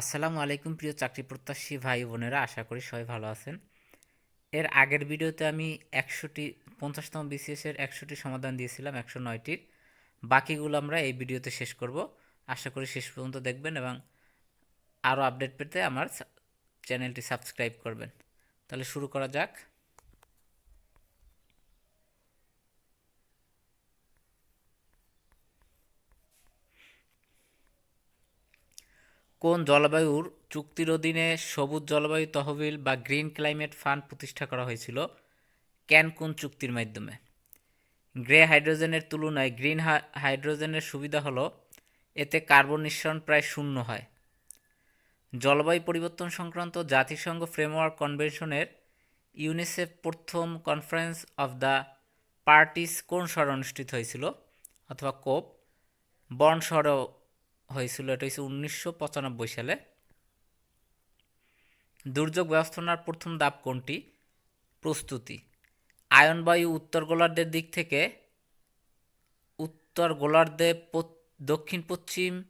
আসসালামু আলাইকুম প্রিয় চাকরি প্রত্যাশী ভাই বোনেরা, আশা করি সবাই ভালো আছেন। এর আগের ভিডিওতে আমি একশোটি, পঞ্চাশতম বিসিএসের একশোটি সমাধান দিয়েছিলাম, একশো নয়টির। বাকিগুলো আমরা এই ভিডিওতে শেষ করব। আশা করি শেষ পর্যন্ত দেখবেন এবং আরও আপডেট পেতে আমার চ্যানেলটি সাবস্ক্রাইব করবেন। তাহলে শুরু করা যাক। কোন জলবায়ুর চুক্তির অধীনে সবুজ জলবায়ু তহবিল বা গ্রিন ক্লাইমেট ফান্ড প্রতিষ্ঠা করা হয়েছিল? ক্যান কোন চুক্তির মাধ্যমে? গ্রে হাইড্রোজেনের তুলনায় গ্রিন হাইড্রোজেনের সুবিধা হলো, এতে কার্বন নিঃসরণ প্রায় শূন্য হয়। জলবায়ু পরিবর্তন সংক্রান্ত জাতিসংঘ ফ্রেমওয়ার্ক কনভেনশনের ইউনিসেফ প্রথম কনফারেন্স অফ দ্য পার্টিস কোন শহরে অনুষ্ঠিত হয়েছিল? অথবা কোপ? বন শহরে হয়েছিল, এটা হচ্ছে উনিশশো পঁচানব্বই সালে। দুর্যোগ ব্যবস্থাপনার প্রথম ধাপ কোনটি? প্রস্তুতি। আয়নবায়ু উত্তর গোলার্ধের দিক থেকে উত্তর গোলার্ধে দক্ষিণ পশ্চিম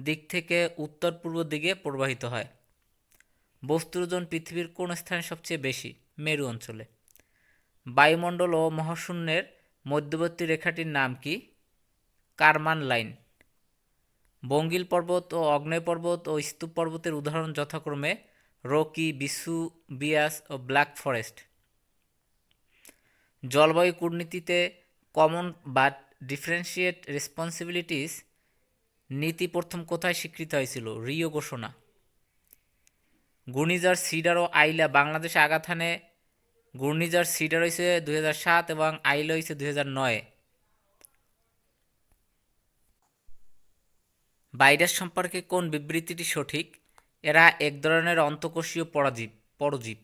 দিক থেকে উত্তর পূর্ব দিকে প্রবাহিত হয়। বস্তুর ওজন পৃথিবীর কোন স্থানে সবচেয়ে বেশি? মেরু অঞ্চলে। বায়ুমণ্ডল ও মহাশূন্যের মধ্যবর্তী রেখাটির নাম কি? Karman line. বঙ্গিল পর্বত ও অগ্নেয় পর্বত ও স্তূপ পর্বতের উদাহরণ যথাক্রমে রকি বিসু বিয়াস ও ব্ল্যাক ফরেস্ট। জলবায়ু কূটনীতিতে কমন বাট ডিফারেন্সিয়েট রেসপন্সিবিলিটিস নীতি প্রথম কোথায় স্বীকৃত হয়েছিল? রিও ঘোষণা। ঘূর্ণিঝড় সিডার ও আইলা বাংলাদেশে আঘাত হানে। ঘূর্ণিঝড় সিডার হয়েছে দুই সাত এবং আইলা হয়েছে দুই নয়। ভাইরাস সম্পর্কে কোন বিবৃতিটি সঠিক? এরা এক ধরনের অন্তকোষীয় পরাজীব, পরজীব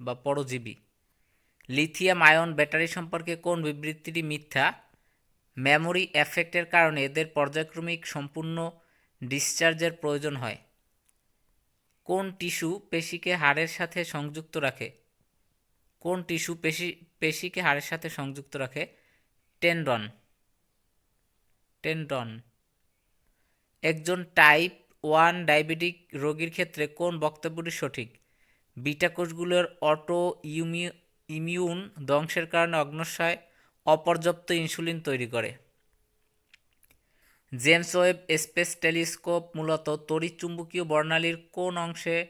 বা পরজীবী। লিথিয়াম আয়ন ব্যাটারি সম্পর্কে কোন বিবৃতিটি মিথ্যা? মেমোরি এফেক্টের কারণে এদের পর্যায়ক্রমিক সম্পূর্ণ ডিসচার্জের প্রয়োজন হয়। কোন টিস্যু পেশিকে হাড়ের সাথে সংযুক্ত রাখে? কোন টিস্যু পেশি, পেশিকে হাড়ের সাথে সংযুক্ত রাখে? টেন্ডন। টেন্ডন। একজন টাইপ ওয়ান ডায়াবেটিক রোগীর ক্ষেত্রে কোন বক্তব্যটি সঠিক? বিটা কোষগুলোর অটো ইউমি, ইমিউন ধ্বংসের কারণে অগ্নশয় অপর্যাপ্ত ইনসুলিন তৈরি করে। জেমস ওয়েব স্পেস টেলিস্কোপ মূলত তড়িৎচুম্বকীয় বর্ণালীর কোন অংশে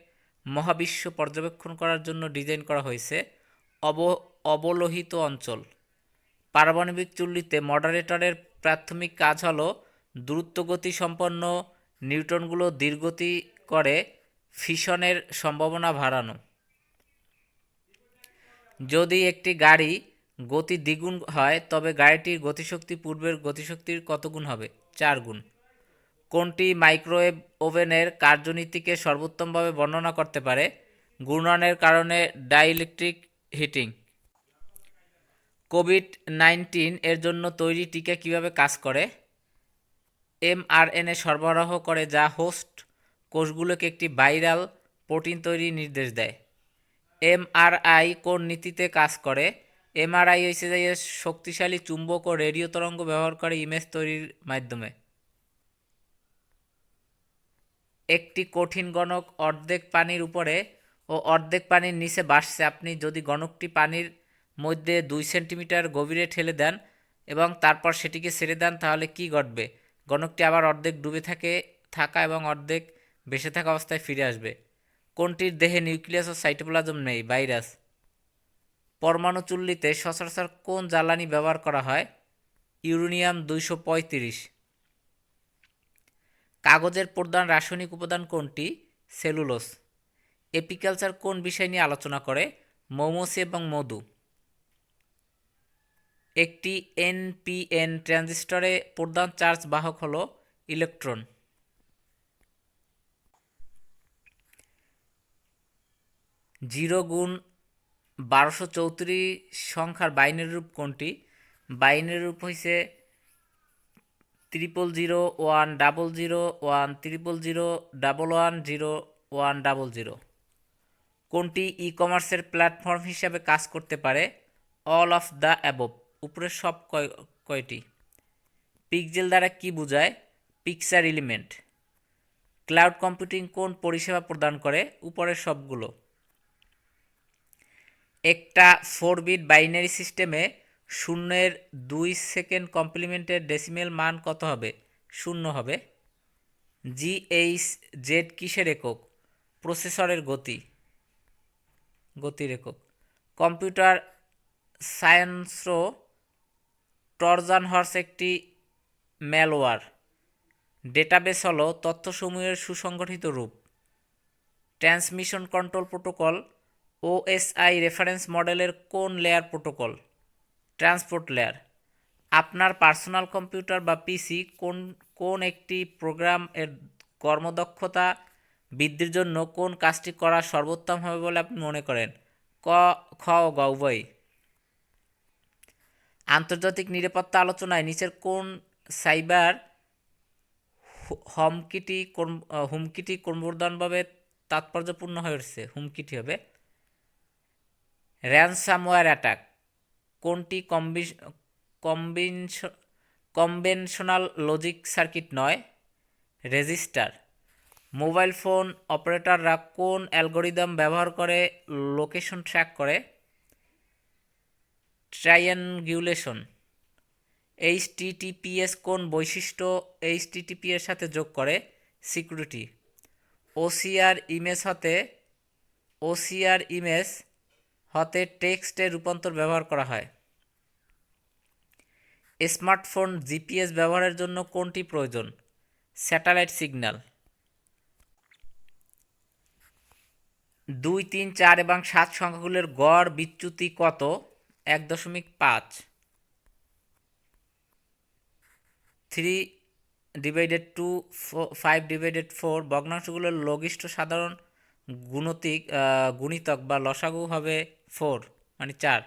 মহাবিশ্ব পর্যবেক্ষণ করার জন্য ডিজাইন করা হয়েছে? অব, অবলোহিত অঞ্চল। পারমাণবিক চুল্লিতে মডারেটরের প্রাথমিক কাজ হলো দ্রুতগতি সম্পন্ন নিউটনগুলো দীর্ঘতি করে ফিশনের সম্ভাবনা বাড়ানো। যদি একটি গাড়ি গতি দ্বিগুণ হয়, তবে গাড়িটির গতিশক্তি পূর্বের গতিশক্তির কত গুণ হবে? চার গুণ। কোনটি মাইক্রোওয়েভ ওভেনের কার্যনীতিকে সর্বোত্তমভাবে বর্ণনা করতে পারে? ঘূর্ণনের কারণে ডাইইলেকট্রিক হিটিং। কোভিড নাইন্টিন এর জন্য তৈরি টিকা কীভাবে কাজ করে? এমআরএনএ সরবরাহ করে যা হোস্ট কোষগুলোকে একটি ভাইরাল প্রোটিন তৈরির নির্দেশ দেয়। এমআরআই কোন নীতিতে কাজ করে। এমআরআই হয়েছে যে শক্তিশালী চুম্বক ও রেডিও তরঙ্গ ব্যবহার করে ইমেজ তৈরির মাধ্যমে। একটি কঠিন গণক অর্ধেক পানির উপরে ও অর্ধেক পানির নিচে বাসছে আপনি যদি গণকটি পানির মধ্যে দুই সেন্টিমিটার গভীরে ঠেলে দেন এবং তারপর সেটিকে ছেড়ে দেন, তাহলে কি ঘটবে? গণকটি আবার অর্ধেক ডুবে থাকে, থাকা এবং অর্ধেক বেঁচে থাকা অবস্থায় ফিরে আসবে। কোনটির দেহে নিউক্লিয়াস ও সাইটোপ্লাজম নেই? ভাইরাস। পরমাণু চুল্লিতে সচরাচর কোন জ্বালানি ব্যবহার করা হয়? ইউরেনিয়াম দুইশো পঁয়ত্রিশ। কাগজের প্রধান রাসায়নিক উপাদান কোনটি? সেলুলোস। এপিকালচার কোন বিষয় নিয়ে আলোচনা করে? মৌমসি এবং মধু। একটি এনপিএন ট্রানজিস্টরে প্রধান চার্জ বাহক হল ইলেকট্রন। জিরো গুণ বারোশো চৌত্রিশ সংখ্যার বাইনের রূপ কোনটি? বাইনের রূপ হয়েছে triple zero one double zero one triple zero double one zero one double zero কোনটি ই কমার্সের প্ল্যাটফর্ম হিসাবে কাজ করতে পারে? অল অফ দ্য অ্যাবভ উপরের সব কয়টি? পিকজেল দ্বারা কি বোঝায়? Picture element. ক্লাউড কম্পিউটিং কোন পরিষেবা প্রদান করে? উপরের সবগুলো। একটা ফোর বিট বাইনারি সিস্টেমে শূন্যের দুই সেকেন্ড কমপ্লিমেন্টের ডেসিমেল মান কত হবে? শূন্য হবে। জিএইচ জেড কিসের একক? প্রসেসরের গতি। গতির একক। কম্পিউটার সায়েন্সও টরজান হর্স একটি ম্যালওয়ার। ডেটাবেস হল তথ্যসমূহের সুসংগঠিত রূপ। Transmission control protocol, OSI reference মডেলের কোন লেয়ার প্রোটোকল? Transport layer. আপনার পার্সোনাল কম্পিউটার বা পিসি কোন কোন একটি প্রোগ্রাম এর কর্মদক্ষতা বৃদ্ধির জন্য কোন কাজটি করা সর্বোত্তম হবে বলে আপনি মনে করেন? ক, খ গ উভয় আন্তর্জাতিক নিরাপত্তা আলোচনায় নিচের কোন সাইবার হমকিটি হুমকিটি ক্রমবর্ধমানভাবে তাৎপর্যপূর্ণ হয়ে উঠছে? হুমকিটি হবে র্যানসামওয়্যার অ্যাটাক। কোনটি কনভেনশনাল লজিক সার্কিট নয়? রেজিস্টার। মোবাইল ফোন অপারেটররা কোন অ্যালগোরিদম ব্যবহার করে লোকেশন ট্র্যাক করে? ট্রায়ানগুলেশন এইচটিটিপিএস কোন বৈশিষ্ট্য এইচটিটিপি এর সাথে যোগ করে? সিকিউরিটি। ওসিআর ইমেজ হতে, ওসিআর ইমেজ হতে টেক্সটে রূপান্তর ব্যবহার করা হয়। স্মার্টফোন জিপিএস ব্যবহারের জন্য কোনটি প্রয়োজন? Satellite signal. দুই, তিন, চার এবং সাত সংখ্যাগুলোর গড় বিচ্যুতি কত? এক দশমিক পাঁচ। Three divided two five divided four ভগ্নাংশগুলোর লঘিষ্ঠ সাধারণ গুণতিক গুণিতক বা লসাগু হবে ফোর মানে চার।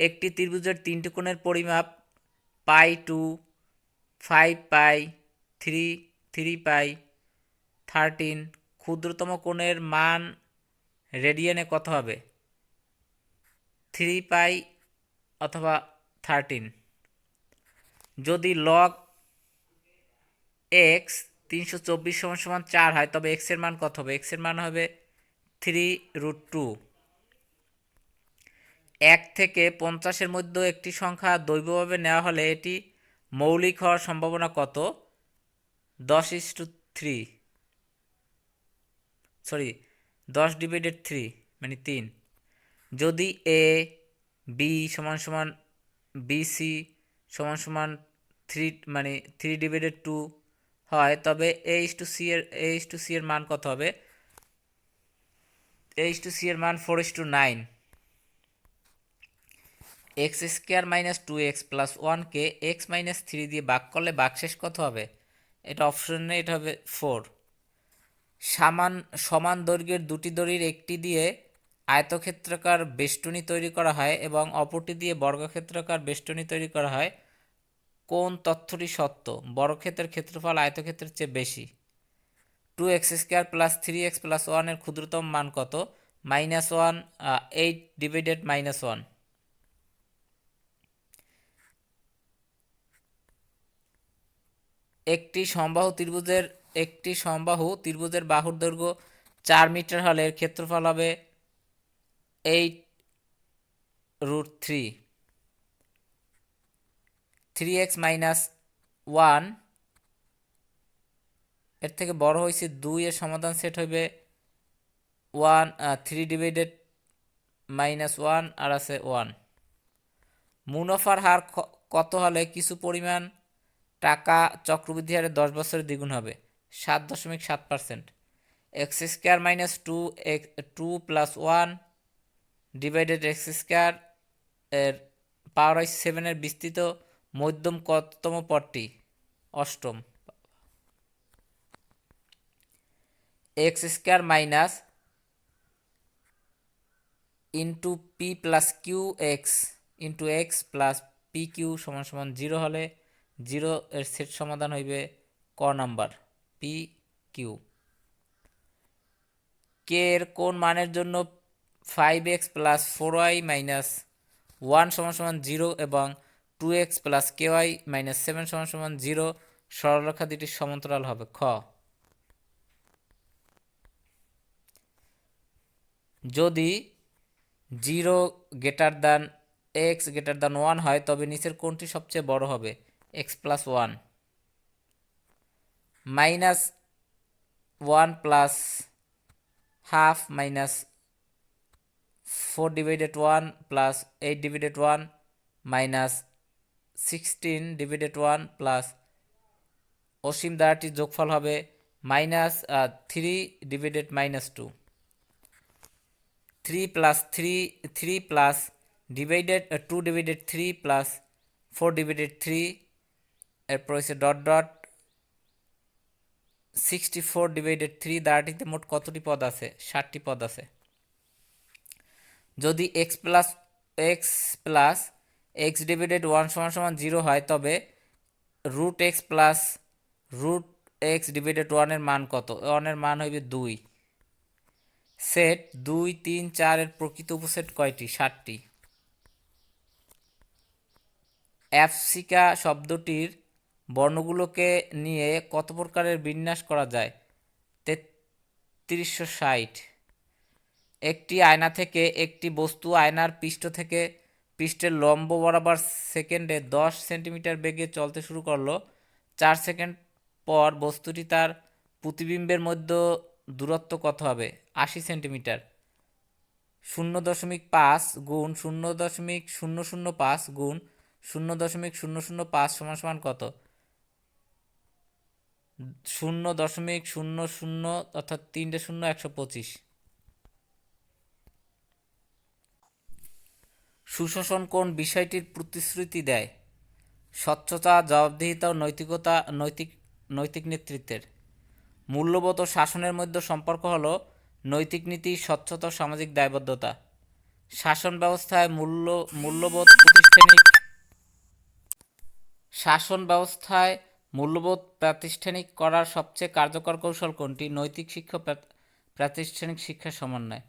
একটি ত্রিভুজের তিনটি কোণের পরিমাপ pi two five pi three three pi thirteen ক্ষুদ্রতম কোণের মান রেডিয়ানে কত হবে? থ্রি পাই অথবা থার্টিন। যদি লগ এক্স তিনশো চব্বিশ সমান সমান চার হয়, তবে এক্সের মান কত হবে? এক্সের মান হবে থ্রি রুট টু এক থেকে পঞ্চাশের মধ্যে একটি সংখ্যা দৈবভাবে নেওয়া হলে এটি মৌলিক হওয়ার সম্ভাবনা কত? দশ ইস টু থ্রি সরি দশ ডিভাইডেড থ্রি মানে তিন। যদি এ বি সমান সমান বি সি সমান সমান থ্রি মানে থ্রি ডিভাইডেড টু হয়, তবে এ ইস টু সি এর এ ইস টু সি এর মান কত হবে? এ ইস টু সি এর মান four is two nine x square minus two x plus ওয়ানকে এক্স মাইনাস থ্রি দিয়ে ভাগ করলে ভাগশেষ কত হবে? এটা অপশনে এটা হবে ফোর সমান সমান দৈর্ঘ্যের দুটি দড়ির একটি দিয়ে আয়তক্ষেত্রাকার বেষ্টনী তৈরি করা হয় এবং অপরটি দিয়ে বর্গক্ষেত্রাকার বেষ্টনী তৈরি করা হয়। কোন তথ্যটি সত্য? বর্গক্ষেত্রের ক্ষেত্রফল আয়তক্ষেত্রের চেয়ে বেশি। Two x square plus three x plus ওয়ানের ক্ষুদ্রতম মান কত? Minus one eight divided minus one. একটি সমবাহু ত্রিভুজের, একটি সমবাহু ত্রিভুজের বাহুর দৈর্ঘ্য চার মিটার হলে ক্ষেত্রফল হবে eight root three three x minus ওয়ানের থেকে বড় হয়েছে দুই, এর সমাধান সেট হইবে one three divided minus one আর আছে ওয়ান মুনাফার হার কত হলে কিছু পরিমাণ টাকা চক্রবৃদ্ধি হারে দশ বছরে দ্বিগুণ হবে? সাত দশমিক সাত percent x square minus two x two plus one divided x square এর পাওয়ার আই সেভেনের বিস্তৃত মধ্যম কততম পদটি? অষ্টম। X square minus into p plus q x into x plus p q সমান সমান জিরো হলে জিরো এর সেট সমাধান হইবে ক নাম্বার পি কিউ কে এর কোন মানের জন্য five x plus four y minus one সমান সমান জিরো এবং two x plus k y minus seven সমান সমান জিরো সরলরেখা দুটি সমান্তরাল হবে, খ। যদি zero greater than x greater than one হয়, তবে নিচের কোনটি সবচেয়ে বড় হবে x plus one minus one plus half minus four divided one plus eight divided one minus sixteen divided one plus অসীম দ্বারাটির যোগফল হবে minus three divided minus two three plus three three plus divided two divided three plus four divided three এরপর হচ্ছে dot dot sixty four divided three দ্বারাটিতে মোট কতটি পদ আছে? ষাটটি পদ আছে। যদি x plus x plus x divided one সমান সমান জিরো হয়, তবে root x plus root x divided ওয়ানের মান কত? ওয়ানের মান হইবে দুই। সেট দুই, তিন চারের প্রকৃত উপসেট কয়টি? ষাটটি। অ্যাপসিকা শব্দটির বর্ণগুলোকে নিয়ে কত প্রকারের বিন্যাস করা যায়? তেত্রিশশো ষাট। একটি আয়না থেকে একটি বস্তু আয়নার পৃষ্ঠ থেকে পৃষ্ঠের লম্ব বরাবর সেকেন্ডে দশ সেন্টিমিটার বেগে চলতে শুরু করল। চার সেকেন্ড পর বস্তুটি তার প্রতিবিম্বের মধ্যে দূরত্ব কত হবে? আশি সেন্টিমিটার। শূন্য দশমিক পাঁচ গুণ শূন্য দশমিক শূন্য শূন্য পাঁচ গুণ শূন্য দশমিক শূন্য শূন্য পাঁচ সমান সমান কত? শূন্য দশমিক শূন্য শূন্য অর্থাৎ তিনটে শূন্য একশো পঁচিশ। সুশাসন কোন বিষয়টির প্রতিশ্রুতি দেয়। স্বচ্ছতা, জবাবদিহিতা ও নৈতিকতা, নৈতিক নৈতিক নেতৃত্বের। মূল্যবোধ ও শাসনের মধ্যে সম্পর্ক হল নৈতিক নীতি, স্বচ্ছতা, সামাজিক দায়বদ্ধতা। শাসন ব্যবস্থায় মূল্য, মূল্যবোধ প্রাতিষ্ঠানিক শাসন ব্যবস্থায় মূল্যবোধ প্রাতিষ্ঠানিক করার সবচেয়ে কার্যকর কৌশল কোনটি? নৈতিক শিক্ষা প্রাতিষ্ঠানিক শিক্ষার সমন্বয়।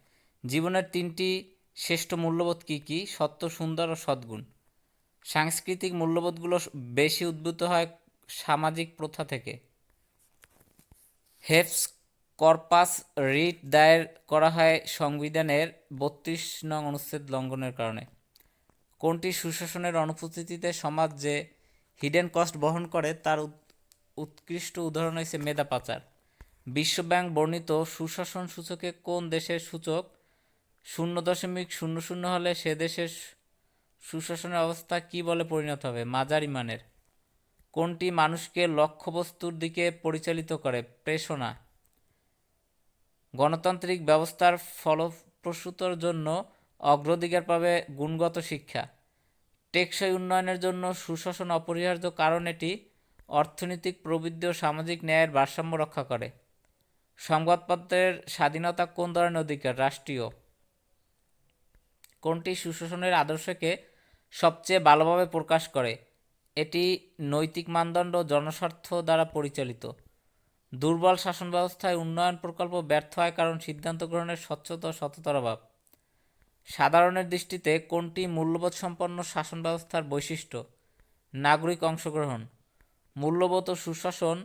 জীবনের তিনটি শ্রেষ্ঠ মূল্যবোধ কী কী? সত্য, সুন্দর ও সদ্গুণ। সাংস্কৃতিক মূল্যবোধগুলো বেশি উদ্ভূত হয় সামাজিক প্রথা থেকে। হেফস কর্পাস রিট দায়ের করা হয় সংবিধানের বত্রিশ নং অনুচ্ছেদ লঙ্ঘনের কারণে। কোনটি সুশাসনের অনুপস্থিতিতে সমাজ যে হিডেন কস্ট বহন করে, তার উৎকৃষ্ট উদাহরণ হয়েছে মেধা পাচার। বিশ্বব্যাংক বর্ণিত সুশাসন সূচকে কোন দেশের সূচক শূন্য দশমিক শূন্য শূন্য হলে সে দেশের সুশাসনের অবস্থা কি বলে পরিণত হবে? মাঝারি মানের কোনটি মানুষকে লক্ষ্যবস্তুর দিকে পরিচালিত করে? প্রেষণা। গণতান্ত্রিক ব্যবস্থার ফলপ্রসূতর জন্য অগ্রাধিকার পাবে গুণগত শিক্ষা। টেকসই উন্নয়নের জন্য সুশাসন অপরিহার্য কারণ এটি অর্থনৈতিক প্রবৃদ্ধি ও সামাজিক ন্যায়ের ভারসাম্য রক্ষা করে। সংবাদপত্রের স্বাধীনতা কোন ধরনের অধিকার? রাষ্ট্রীয়। কোনটি সুশাসনের আদর্শকে সবচেয়ে ভালোভাবে প্রকাশ করে? এটি নৈতিক মানদণ্ড জনস্বার্থ দ্বারা পরিচালিত। দুর্বল শাসন ব্যবস্থায় উন্নয়ন প্রকল্প ব্যর্থ হয় কারণ সিদ্ধান্ত গ্রহণের স্বচ্ছতা সততার অভাব। সাধারণের দৃষ্টিতে কোনটি মূল্যবোধ সম্পন্ন শাসন ব্যবস্থার বৈশিষ্ট্য? নাগরিক অংশগ্রহণ। মূল্যবোধ ও সুশাসন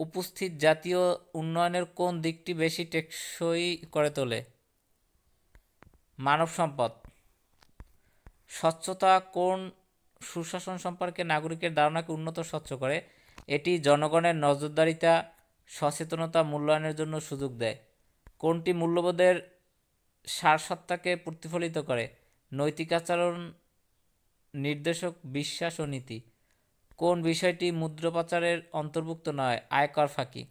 উপস্থিত জাতীয় উন্নয়নের কোন দিকটি বেশি টেকসই করে তোলে? মানব সম্পদ স্বচ্ছতা কোন সুশাসন সম্পর্কে নাগরিকের ধারণাকে উন্নত স্বচ্ছ করে, এটি জনগণের নজরদারিতা, সচেতনতা মূল্যায়নের জন্য সুযোগ দেয়। কোনটি মূল্যবোধের সারসত্তাকে প্রতিফলিত করে? নৈতিক আচরণ, নির্দেশক বিশ্বাস ও নীতি। কোন বিষয়টি মুদ্রপাচারের অন্তর্ভুক্ত নয়, আয়কর ফাঁকি?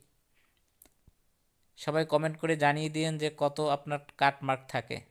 সবাই কমেন্ট করে জানিয়ে দিন যে কত আপনার কাটমার্ক থাকে।